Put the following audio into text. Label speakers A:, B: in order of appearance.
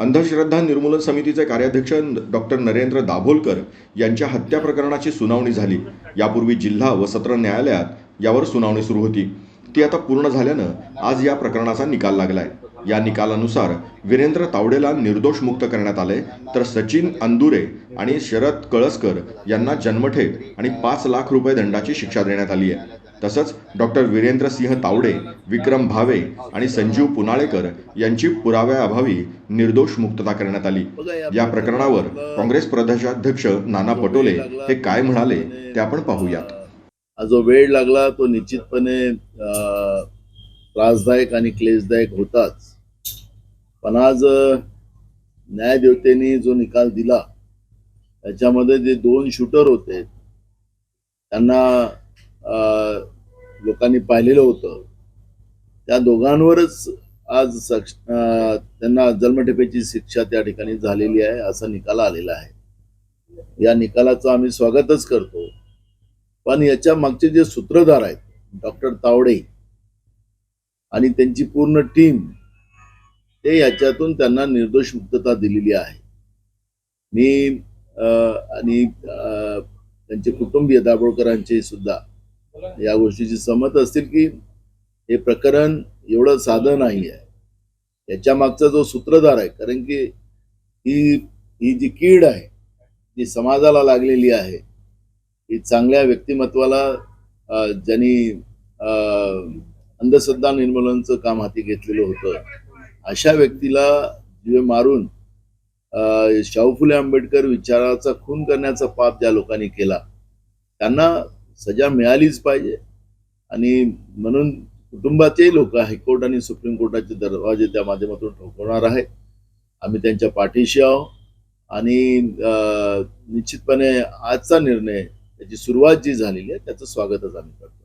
A: अंधश्रद्धा निर्मूलन समितीचे कार्याध्यक्ष डॉक्टर नरेंद्र दाभोलकर यांच्या हत्या प्रकरणाची सुनावणी झाली यापूर्वी जिल्हा व सत्र न्यायालयात यावर सुनावणी सुरू होती ती आता पूर्ण झाल्यानं आज या प्रकरणाचा निकाल लागलाय या निकालानुसार वीरेंद्र तावडेला निर्दोष मुक्त करण्यात आले तर सचिन अंदुरे आणि शरद कळसकर यांना जन्मठेप आणि पाच लाख रुपये दंडाची शिक्षा देण्यात आली आहे तसंच डॉक्टर सिंह तावडे विक्रम भावे आणि संजीव पुनाळेकर यांची पुराव्याअभावी निर्दोष मुक्तता करण्यात आली या प्रकरणावर काँग्रेस प्रदेशाध्यक्ष नाना पटोले हे काय म्हणाले ते आपण पाहूयात
B: जो वेळ लागला तो निश्चितपणे त्रासदायक आणि क्लेशदायक होताच पण आज न्यायदेवतेने जो निकाल दिला त्याच्यामध्ये जे दोन शूटर होते त्यांना लोकांनी पाहिलेलं होतं त्या दोघांवरच आज त्यांना जन्मठेपेची शिक्षा त्या ठिकाणी झालेली आहे असा निकाल आलेला आहे या निकालाचं आम्ही स्वागतच करतो पण याच्या मागचे जे सूत्रधार आहेत डॉक्टर तावडे आणि त्यांची पूर्ण टीम ते याच्यातून त्यांना निर्दोष मुक्तता दिलेली आहे मी आणि त्यांचे कुटुंबीय दाभोळकरांचे सुद्धा या गोष्टीची समत असतील की हे प्रकरण एवढं साधं नाही आहे याच्या मागचा जो सूत्रधार आहे कारण की ही ही जी कीड आहे जी समाजाला लागलेली आहे ही चांगल्या व्यक्तिमत्वाला ज्यांनी अंधश्रद्धा निर्मूलनचं काम हाती घेतलेलं होतं अशा व्यक्तीला जीवे मारून शाहू फुले आंबेडकर विचाराचा खून करण्याचा पाप ज्या लोकांनी केला त्यांना सजा मिळालीच पाहिजे आणि म्हणून कुटुंबाचे लोक हायकोर्ट आणि सुप्रीम कोर्टाचे दरवाजे त्या माध्यमातून ठोकवणार आहेत आम्ही त्यांच्या पाठीशी आहोत आणि निश्चितपणे आजचा निर्णय त्याची सुरुवात जी झालेली आहे त्याचं स्वागतच आम्ही करतो